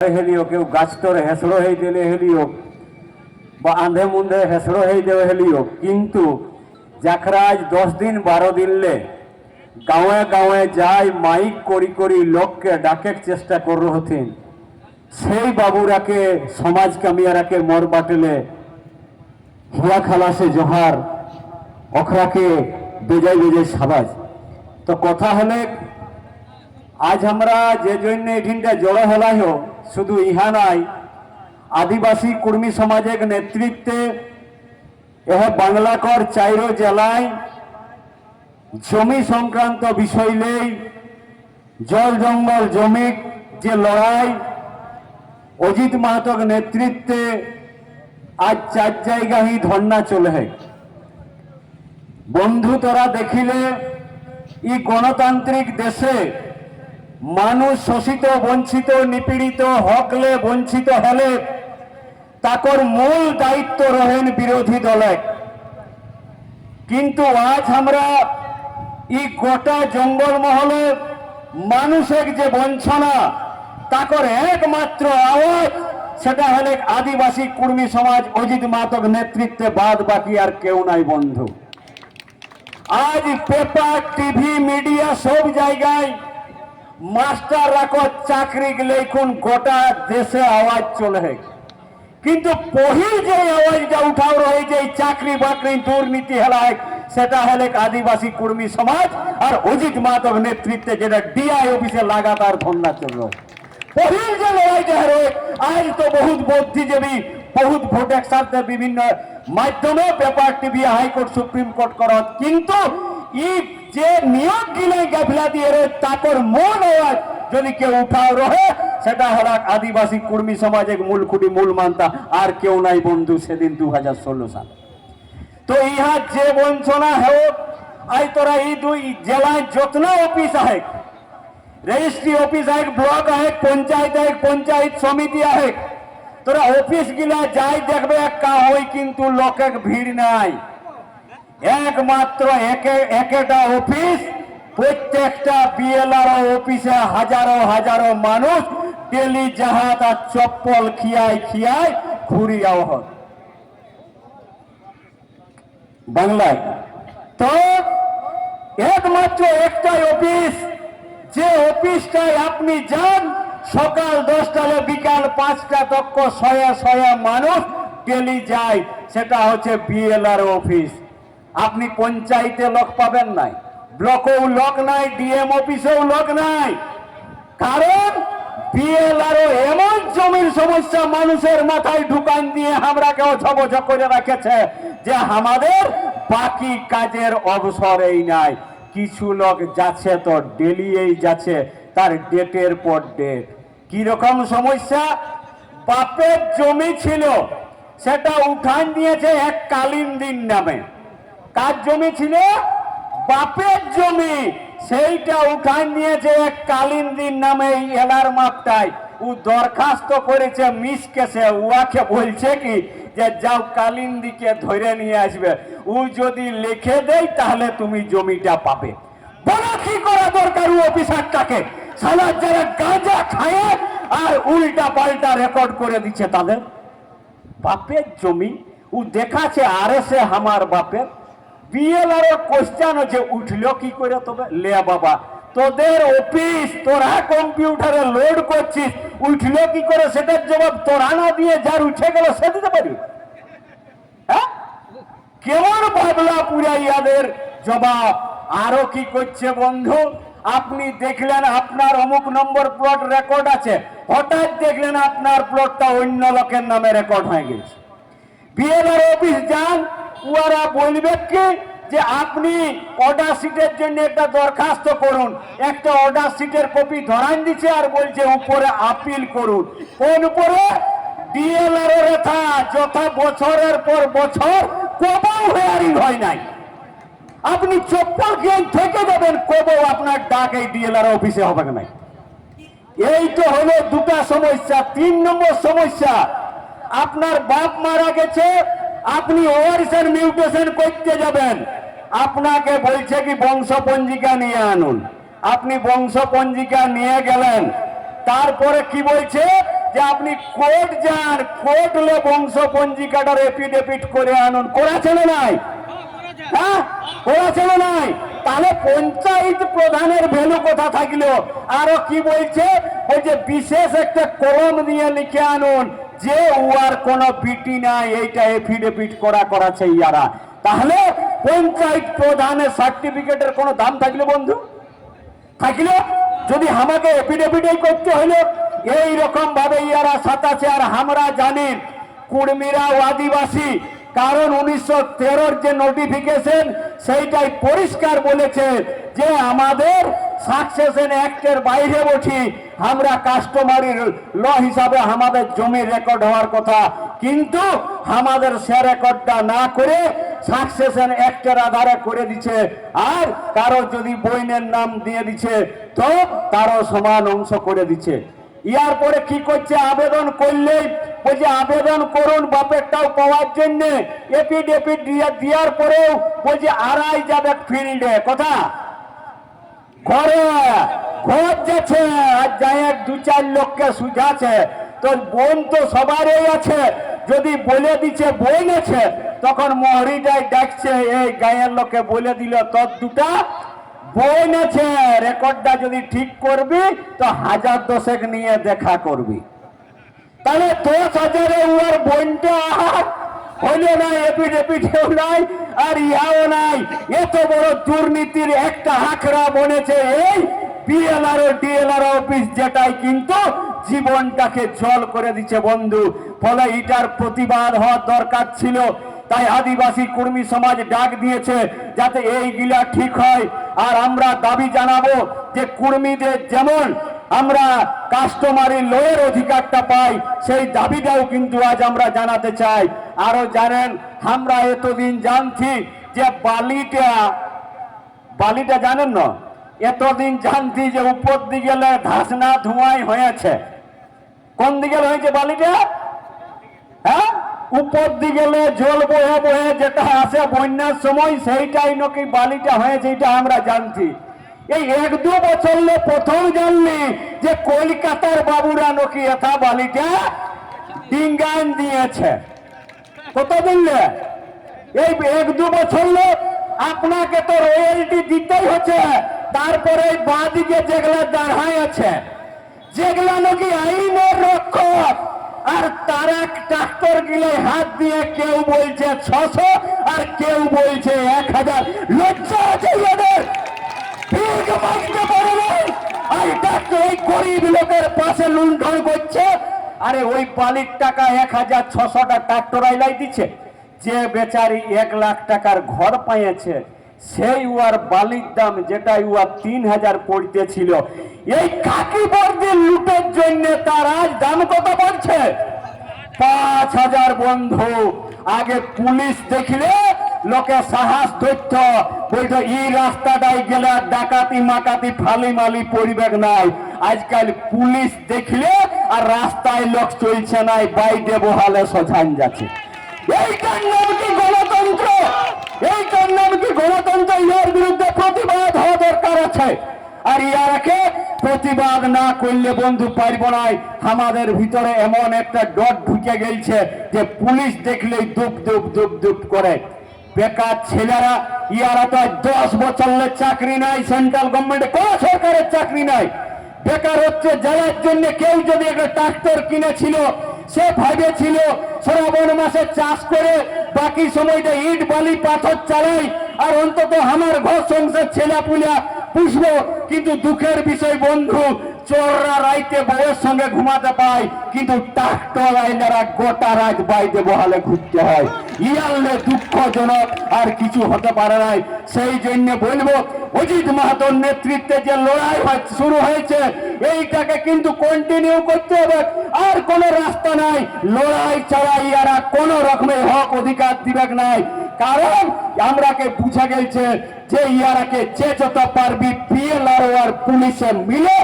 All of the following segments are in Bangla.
হেলিও, কেউ গাছটরে হেসড়ো হয়ে দিলে হেলিও, বা আন্ধে মুন্ধে হেসড়ো হয়ে দেবে হেলিও। কিন্তু যাখরা আজ দশ দিন বারো দিনলে গাঁয়ে গাঁয়ে যাই মাইক করি করি লোককে ডাকের চেষ্টা কর হতেন। সেই বাবুরাকে, সমাজ কামিয়ারাকে মর বাটেলে হিয়া খালাসে জোহার, অখরাকে বেজাই বেজাই সাবাজ। তো কথা হলে আজ আমরা যে জন্য এখানটা জড়ো হলাই শুধু ইহা নাই, আদিবাসী কুর্মী সমাজের নেতৃত্বে এহ বাংলাকর চাইরো জেলায় জমি সংক্রান্ত বিষয় নেই, জল জঙ্গল জমি যে লড়াই, অজিত মাহাতক নেতৃত্বে আজ চার জায়গায় ধর্না চলে বন্ধু তোরা দেখিলে ই গণতান্ত্রিক দেশে মানুষ শোষিত, বঞ্চিত, নিপীড়িত, হকলে বঞ্চিত হলে তাকর মূল দায়িত্ব রহেন বিরোধী দলে। কিন্তু আজ আমরা ই গোটা জঙ্গল মহলে মানুষের যে বঞ্চনা, তাকর একমাত্র আওয়াজ, সেটা হলে আদিবাসী কুর্মী সমাজ, অজিত মাতক নেতৃত্বে বাদ বাকি আর কেউ নাই বন্ধু। আজ পেপার, টিভি, মিডিয়া সব জায়গায় মাস্টার রাখো চাকরি লেখুন গোটা দেশে আওয়াজ চলে কিন্তু পহিল যে আওয়াজটা উঠাও রয়ে যে চাকরি বাকরি দুর্নীতি হেলায়, সেটা হলে আদিবাসী কর্মী সমাজ আর অজিত মাধব নেতৃত্বে যেটা ডিআই অফিসে লাগাতার ধর্ণা চলল পহিল যে লড়াইটা হেরো আজ তো বহুত বুদ্ধিজীবী, বহুত ভোট একসাথে বিভিন্ন মাধ্যমে paper TV high court, supreme court করত। কিন্তু ই যে જે નિયોગ ગીલે ગફલાતી એરો તાકોર মূল અવાજ যদি কেউ উঠাও রহে, সেটা হল আদিবাসী কুর্মী সমাজের মূল খুঁটি মূল মানতা, আর কেউ নাই বন্ধু সেদিন দু হাজার ষোলো সালে। তো ইহা যে বঞ্চনা হোক, আই তোরা এই দুই জেলায় যত্ন অফিস আহেক, রেজিস্ট্রি অফিস আহেক, ব্লক আহেক, পঞ্চায়েত আহেক, পঞ্চায়েত সমিতি আহেক, তোরা অফিস গিলা যাই দেখবে, একা হই কিন্তু লোকের ভিড় নাই। একমাত্র একে, একটা অফিস, প্রত্যেকটা বিএলআর অফিসে হাজারো হাজারো মানুষ ডেলি জাহাজ আর চপ্পল খিয়ায় খিয়ায় ঘুরিয়াও হয়। বাংলায়। তো একমাত্র একটাই অফিস, যে অফিসটায় আপনি যান, সকাল দশটালে বিকাল পাঁচটা তক্ক শয়া শয়া মানুষ ডেলি যায়, সেটা হচ্ছে বিএলআর অফিস। আপনি পঞ্চায়েতে লোক পাবেন নাই। ব্লকেও লোক নাই, ডিএম অফিসেও লোক নাই। কারণ বিএলআরও এমন জমির সমস্যা মানুষের মাথায় ঢুকান দিয়ে আমরাকেও ঝবঝ করে রেখেছে যে আমাদের বাকি কাজের অবসরেই নাই। কিছু লোক যাচ্ছে তো ডেলি এই যাচ্ছে, তার ডেটের পর ডেট। কি রকম সমস্যা? বাপের জমি ছিল, সেটা উঠান দিয়েছে এক কালীন দিন নামে। কার জমি ছিল, বাপের জমি। সেইটা উঠান নিয়েছে এক কালীন দিন নামে এই এলার মাপটায়। ও দরখাস্ত করেছে মিস কেসে উয়াকে বলছে কি যে, যাও কালীন দিকে ধরে নিয়ে আসবে। ও যদি লিখে দেয়, তাহলে তুমি জমিটা পাবে। বলো কি করা দরকার ও অফিসারটাকে? সালা যারা গাঁজা খায় আর উল্টা পাল্টা রেকর্ড করে দিচ্ছে তাদের। বাপের জমি, ও দেখাচ্ছে আর এসে আমার বাপের। বিএলআর কোশ্চেন হচ্ছে, উঠল কি করে তবে লে বাবা, তোদের অফিস তোরা কম্পিউটারে লোড করছিস, উঠল কি করে? সেটার জবাব তোরা না দিয়ে যার উঠে গেল সে দিতে পারবি। হ্যাঁ? কেমন ভাবলা পুরাইয়াদের জবাব? আরও কি করছে বন্ধু? আপনি দেখলেন আপনার অমুক নম্বর প্লট রেকর্ড আছে। হঠাৎ দেখলেন আপনার প্লটটা অন্য লোকের নামে রেকর্ড হয়ে গেছে। বিএলআর অফিস যান ওরা বলবে কি? যে আপনি অর্ডার সিটের জন্য একটা দরখাস্ত করুন। একটা অর্ডার সিটের কপি ধরান দিচ্ছে আর বলছে, উপরে আপিল করুন। কোন উপরে? ডিএলআর রেখা, যথা বছরের পর বছর কবও হেয়ারিং হয় নাই। আপনি চপ্পল খেয়ে থেকে যাবেন কবও আপনার ডাক এই ডিএলআর অফিসে হবে না এই তো হলো দুটা সমস্যা, তিন নম্বর সমস্যা। আপনার বাপ মারা গেছে আপনি ওয়ারিসের মিউটেশন করতে যাবেন। আপনাকে বলছে কি বংশ পঞ্জিকা নিয়ে আনুন। আপনি বংশ পঞ্জিকা নিয়ে গেলেন। তারপরে কি বলছে? যে আপনি কোর্ট যান, কোর্ট লে বংশ পঞ্জিকাটার এপিডেপিট করে আনুন। করেছে না নাই? হ্যাঁ? করেছে না নাই? তাহলে পঞ্চায়েত প্রধানের ভ্যালু কথা থাকল? আরও কি বলছে? ওই যে বিশেষ একটা কলম নিয়ে লিখে আনুন। যে উয়ার কোনো বিটি নাই, এইটা এফিডেভিট করা করাছে ইয়ারা। তাহলে পঞ্চায়েত প্রধানের সার্টিফিকেটের কোনো দাম থাকলে বন্ধু? থাকলে? যদি আমাকে এফিডেভিটই করতে হলো এই রকম ভাবে ইয়ারা সাতাছে আর আমরা জানি কুর্মীরা আদিবাসী কারণ উনিশশো তেরোর যে নোটিফিকেশন সেইটাই পরিষ্কার বলেছে যে আমাদের সাকসেশন অ্যাক্টের বাইরে বসি। আমরা কাস্টমারি ল হিসাবে আমাদের জমি রেকর্ড হওয়ার কথা। কিন্তু আমাদের সে রেকর্ডটা না করে সাকসেশন অ্যাক্টের আধারে করে দিচ্ছে। আর কারও যদি বইনের নাম দিয়ে দিচ্ছে, তো তারও সমান অংশ করে দিচ্ছে। ইয়ার পরে কি করছে? আবেদন করলেই বলছে আবেদন করুন বাপেরটাও পাওয়ার জন্য। এপিডেপিট দেওয়ার পরেও বলছে আড়াই যাবে ফিল্ডে কথা? ঘরে ঘর যাচ্ছে। আর এক দু চার লোককে সুঝাছে তো বোন তো সবারই আছে। যদি বলে দিচ্ছে বোন আছে তখন মহরিটাই ডাকছে, এই গায়ের লোকে বলে দিল, তোর দুটা বোন আছে রেকর্ডটা যদি ঠিক করবি, তো হাজার দশেক নিয়ে দেখা করবি। তাহলে দশ হাজারে উয়ার বইনটা হইল না এপিডেপিটেও নাই, আর ইহাও নাই। এত বড় দুর্নীতির একটা হাকরা বনেছে এই বিএলআর ডিএলআর অফিস যেটাই কিন্তু জীবনটাকে জল করে দিচ্ছে বন্ধু। ফলে এটার প্রতিবাদ হওয়ার দরকার ছিল। তাই আদিবাসী কর্মী সমাজ ডাক দিয়েছে যাতে এইগুলা ঠিক হয়। আর আমরা দাবি জানাব যে কর্মীদের যেমন আমরা কাস্টমারি লোয়ের অধিকারটা পাই, সেই দাবিটাও কিন্তু আজ আমরা জানাতে চাই। আরও জানেন, আমরা এতদিন জানছি যে বালিটা বালিটা জানেন না? এতদিন জানছি যে উপর দিকে ধাসনা ধোঁয়াই হয়েছে। কোন দিকে হয়েছে বালিটা? হ্যাঁ? উপর দিকে জল বহে বহে যেটা আসে বন্যার সময়, সেইটাই নাকি বালিটা হয়েছে এটা আমরা জানছি। এই এক দু বছর প্রথম জানলি যে কলকাতার বাবুরা নাকি এথা বালিটা ডিঙ্গান দিয়েছে। কত বললে? এই এক দু বছর আপনাকে তো রয়্যালটি দিতেই হচ্ছে, তারপরে বাঁদিকে যেগুলা দাঁড়ায় আছে, যেগুলা নাকি আইনের রক্ষক আর তারা ট্রাক্টর গিলে হাত দিয়ে কেউ বলছে ছশো আর কেউ বলছে এক হাজার। লজ্জা আছে। আর গরিব লোকের পাশে করছে। আরে ওই টাকা এক হাজার ট্রাক্টর আইলাই দিচ্ছে। যে বেচারি এক লাখ টাকার ঘর পাইয়েছে সেই উয়ার বালির দাম যেটা উয়ার তিন হাজার পড়তেছিল এই কাকি বর্দের লুটের জন্য তার আজ দাম কত পড়ছে? পাঁচ হাজার বন্ধু। আগে পুলিশ দেখলে লোকে সাহস ধরত বলতো এই রাস্তাটাই গেলে আর ডাকাতি, মাকাতি ফালি মালি পরিবেক নাই। আজকাল পুলিশ দেখলে আর রাস্তায় লোক চলছে নাই বাইরে বহালে সোঝান যাচ্ছে। এইটার নাম কি গণতন্ত্র? এইটার নাম কি গণতন্ত্র ইয়ার বিরুদ্ধে প্রতিবাদ হওয়া দরকার আছে। আর ইয়ারাকে প্রতিবাদ না করলে বন্ধু পারব নাই আমাদের ভিতরে এমন একটা ডট ঢুকে গেছে যে পুলিশ দেখলেই দুপ দুপ দুপ দুপ করে। বেকার ছেলেরা, ইয়ারা তো দশ বছর হলে চাকরি নাই সেন্ট্রাল গভর্নমেন্টে কোন সরকারের চাকরি নাই। বেকার হচ্ছে যাওয়ার জন্য কেউ যদি একটা ট্রাক্টর কিনেছিল সে ভেবেছিল শ্রাবণ মাসে চাষ করে বাকি সময়টা ইট, বালি, পাথর চালাই আর অন্তত আমার ঘর সংসার ছেলে পুষবো। কিন্তু দুঃখের বিষয় বন্ধু চোররা রাইতে বউয়ের সঙ্গে ঘুমাতে পায়, কিন্তু ট্রাক্টর আইনারা গোটা রাত বাইতে বহালে ঘুরতে হয়। ইয়ালে দুঃখজনক আর কিছু হতে পারে নাই। সেই জন্য বলব, অজিত মাহাতোর নেতৃত্বে যে লড়াই শুরু হয়েছে, এইটাকে কিন্তু কন্টিনিউ করতে হবে। আর কোনো রাস্তা নাই। লড়াই ছাড়া ইয়ারা কোনো রকমের হক অধিকার দিবেক নাই। কারণ আমরাকে বুঝা গেছে যে ইয়ারাকে যে যত পারবি পিএলআর আর পুলিশে মিলে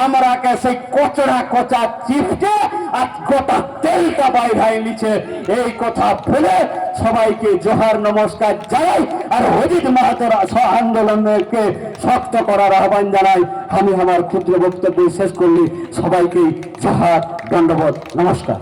আমরাকে সেই কচরা কচা চিপকে আর গোটা তেলটা বাইরে নিচে। এই কথা বলে সবাইকে জোহার নমস্কার জানাই আর অজিত মাহাতর আন্দোলনকে শক্ত করার আহ্বান জানাই। আমি আমার ক্ষুদ্র বক্তব্য শেষ করলি। সবাইকে জোহার দণ্ডবোধ। নমস্কার।